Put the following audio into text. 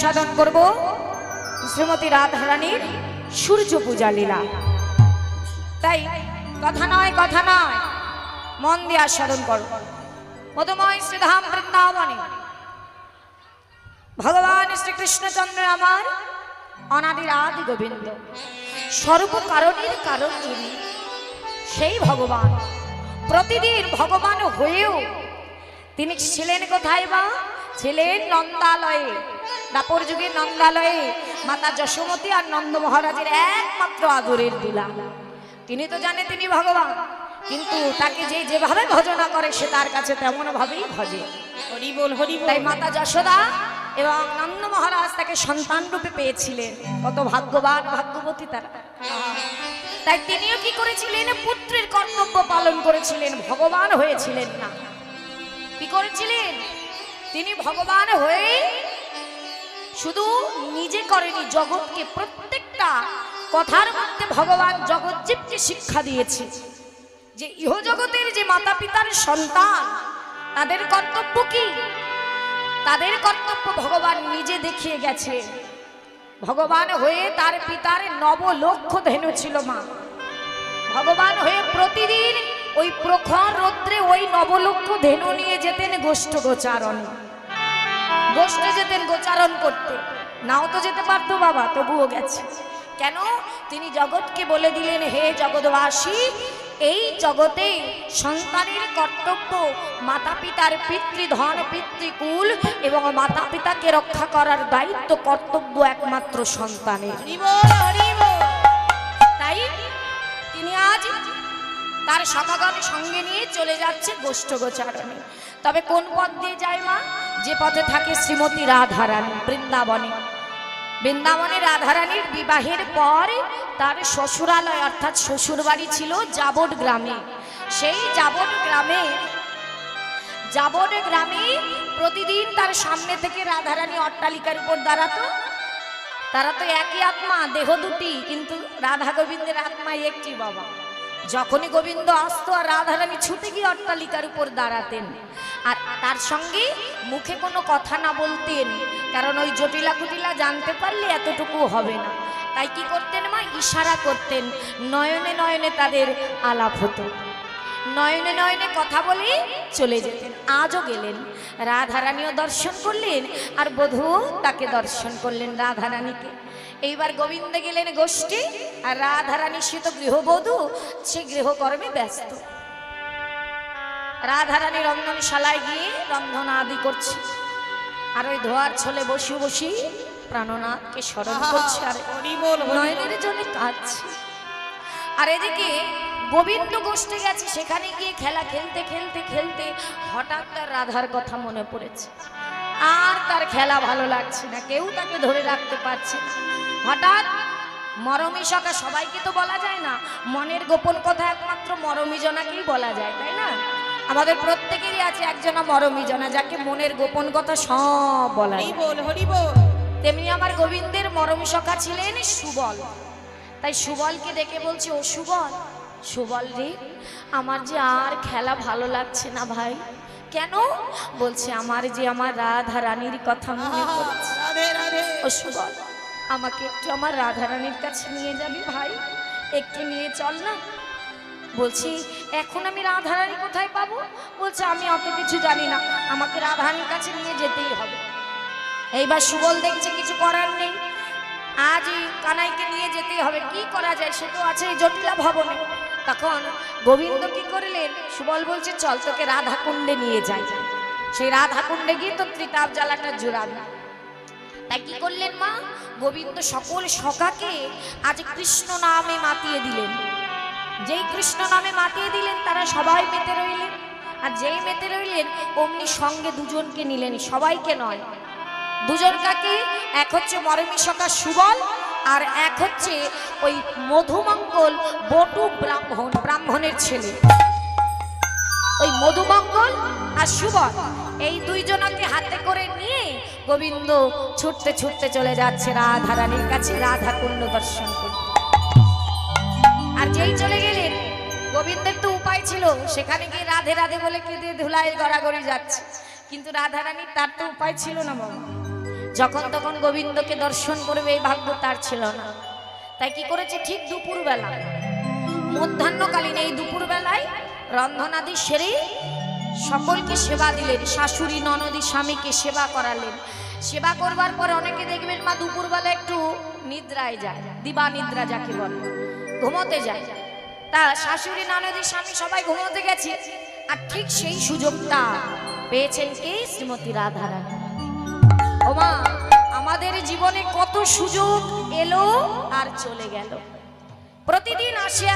আস্বাদন করব শ্রীমতী রাধারানীর সূর্য পূজা লীলা। তাই কথা নয় কথা নয়, মন দিয়ে আস্বাদন করো। মধুময় শ্রীধাম বৃন্দাবনে। ভগবান শ্রীকৃষ্ণচন্দ্র আমার অনাদির আদি গোবিন্দ সর্বকারণের কারণ যিনি সেই ভগবান, প্রতিদিন ভগবান হয়েও তিনি ছিলেন কোথায় বা? ছিলেন নন্দালয়ে দাপর যুগে নন্দালয়ে মাতা যশোমতী আর নন্দ মহারাজের একমাত্র আদরের দিলা। তিনি তো জানে তিনি ভগবান কিন্তু তাকে যে যেভাবে ভজনা করে সে তার কাছে তেমন ভাবেই ভজে। হরি বল হরি তাই মাতা যশোদা এবং নন্দ মহারাজ তাকে সন্তান রূপে পেয়েছিলেন। কত ভাগ্যবান ভাগ্যবতী তারা। তাই তিনিও কি করেছিলেন? পুত্রের কর্তব্য পালন করেছিলেন ভগবান হয়েছিলেন না। কি করেছিলেন? তিনি ভগবান হয়ে শুধু নিজে করেনি, জগৎকে, প্রত্যেকটা কথার মধ্যে ভগবান জগৎজীবকে শিক্ষা দিয়েছে যে ইহ জগতের যে মাতা পিতার সন্তান, তাদের কর্তব্য কি? তাদের কর্তব্য ভগবান নিজে দেখিয়ে গেছে। ভগবান হয়ে তার পিতার নবলক্ষ ধেনু ছিল মা। ভগবান হয়ে প্রতিদিন ওই প্রখর রৌদ্রে ওই নবলক্ষ ধেনু নিয়ে যেতেন গোষ্ঠ গোচারণে। গোষ্ঠে যেতেন গোচারণ করতে। নাও তো যেতে পারতো বাবা, তবুও গেছে। কেন? তিনি জগৎকে বলে দিলেন, হে জগৎবাসী, এই জগতে সন্তানের কর্তব্য মাতা পিতার পিতৃধন, পিতৃকুল এবং মাতা পিতাকে রক্ষা করার দায়িত্ব, কর্তব্য একমাত্র সন্তানের। তাই তিনি আজ তার সখাগণ সঙ্গে নিয়ে চলে যাচ্ছে গোষ্ঠ গোচারণে। তবে কোন পথ দিয়ে যায় মা? যে পথে থাকে শ্রীমতী রাধারানী বৃন্দাবনে। বৃন্দাবনে রাধারানীর বিবাহের পর তার শ্বশুরালয় অর্থাৎ শ্বশুরবাড়ি ছিল জাবট গ্রামে। সেই জাবট গ্রামে জাবট গ্রামে প্রতিদিন তার সামনে থেকে রাধারানী অট্টালিকার উপর দাঁড়াতো। তারা তো একই আত্মা, দেহ দুটি, কিন্তু রাধা গোবিন্দের আত্মা একটি বাবা। যখনই গোবিন্দ আসতো আর রাধারানী ছুটে গিয়ে অট্টালিকার উপর দাঁড়াতেন, আর তার সঙ্গে মুখে কোনো কথা না বলতেন, কারণ ওই জটিলা কুটিলা জানতে পারলে এতটুকু হবে না। তাই কি করতেন মা? ইশারা করতেন, নয়নে নয়নে তাদের আলাপ হতো। নয়নে নয়নে কথা বলে চলে যেতেন, আজও গেলেন। রাধারানীও দর্শন করলেন, আর বধূ তাকে দর্শন করলেন রাধারানীকে। এইবার গোবিন্দ গেলেন গোষ্ঠী আর রাধারানী সে তো গৃহবধূ সে গৃহকর্মে ব্যস্ত। রাধারানী রন্ধনশালায় গিয়ে রন্ধন আদি করছে। আর ওই ধোয়ার ছলে বসি বসি প্রাণনাথকে স্মরণ করছে আর। নয়নের জন্য কাঁদছে। আর এদিকে গোবিন্দ গোষ্ঠে গেছে সেখানে গিয়ে খেলা খেলতে খেলতে খেলতে হঠাৎ তার রাধার কথা মনে পড়েছে। আর তার খেলা ভালো লাগছে না। কেউ তাকে ধরে রাখতে পারছে না। হঠাৎ মরমী সকা সবাইকে তো বলা যায় না মনের গোপন কথা একমাত্র মরমী জনাকেই বলা যায় তাই না? আমাদের প্রত্যেকেরই আছে একজনা মরমী জনা যাকে মনের গোপন কথা সব বলা বল। তেমনি আমার গোবিন্দের মরমী সখা ছিলেন সুবল। তাই সুবলকে ডেকে বলছে ও সুবল সুবল রে আমার যে আর খেলা ভালো লাগছে না ভাই। কেন? বলছে আমার যে আমার রাধা রানীর কথা মনে পড়ছে। রাধে রাধে। ও সুবল আমাকে একটু আমার রাধা রানীর কাছে নিয়ে যাবি ভাই। একটু নিয়ে চল না। বলছি এখন আমি রাধারানী কোথায় পাবো? বলছে আমি অত কিছু জানি না। আমাকে রাধারানীর কাছে নিয়ে যেতেই হবে। এইবার সুবল দেখছে কিছু করার নেই। আজ এই কানাইকে নিয়ে যেতেই হবে। কি করা যায় সে তো আছে এই জটিলা ভবনে। তখন গোবিন্দ কি করলেন? সুবল বলছে, চল তোকে রাধা কুণ্ডে নিয়ে যাই। সেই রাধা কুণ্ডে গিয়ে তো ত্রিতাপ জ্বালাটা জোড়াবে তাই কি করলেন মা? গোবিন্দ সকল সখাকে আজ কৃষ্ণ নামে মাতিয়ে দিলেন। যেই কৃষ্ণ নামে মাতিয়ে দিলেন, তারা সবাই মেতে রইলেন। আর যেই মেতে রইলেন, অমনি সঙ্গে দুজনকে নিলেন। সবাইকে নয় দুজন কাকে এক হচ্ছে মরমী সখা সুবল আর এক হচ্ছে ওই মধুমঙ্গল বটু ব্রাহ্মণ, ব্রাহ্মণের ছেলে। ওই মধুমঙ্গল আর সুবল এই দুইজনকে হাতে করে নিয়ে গোবিন্দ ছুটতে ছুটতে চলে যাচ্ছে রাধা রানীর কাছে, রাধা কুণ্ড দর্শন করতে। আর যেই চলে গেলেন, গোবিন্দের তো উপায় ছিল, সেখানে গিয়ে রাধে রাধে বলে কেঁদে ধুলাই গড়াগড়ি যাচ্ছে। কিন্তু রাধা রানীর তার তো উপায় ছিল না বাবা। যখন তখন গোবিন্দকে দর্শন করবে এই ভাগ্য তার ছিল না। তাই কি করেছে? ঠিক দুপুরবেলা, মধ্যাহ্নকালীন এই দুপুরবেলায় রন্ধনাদি সেরে সকলকে সেবা দিলেন। শাশুড়ি, ননদি, স্বামীকে সেবা করালেন। সেবা করবার পর অনেকে দেখবেন মা দুপুরবেলা একটু নিদ্রায় যায়, দিবা নিদ্রা যাকে বলে, ঘুমোতে যায়। তা শাশুড়ি, ননদি, স্বামী সবাই ঘুমোতে গেছে। আর ঠিক সেই সুযোগটা পেয়েছেন কে? শ্রীমতী রাধারানী। ওমা আমাদের জীবনে কত সুযোগ এলো আর চলে গেল। প্রতিদিন আসে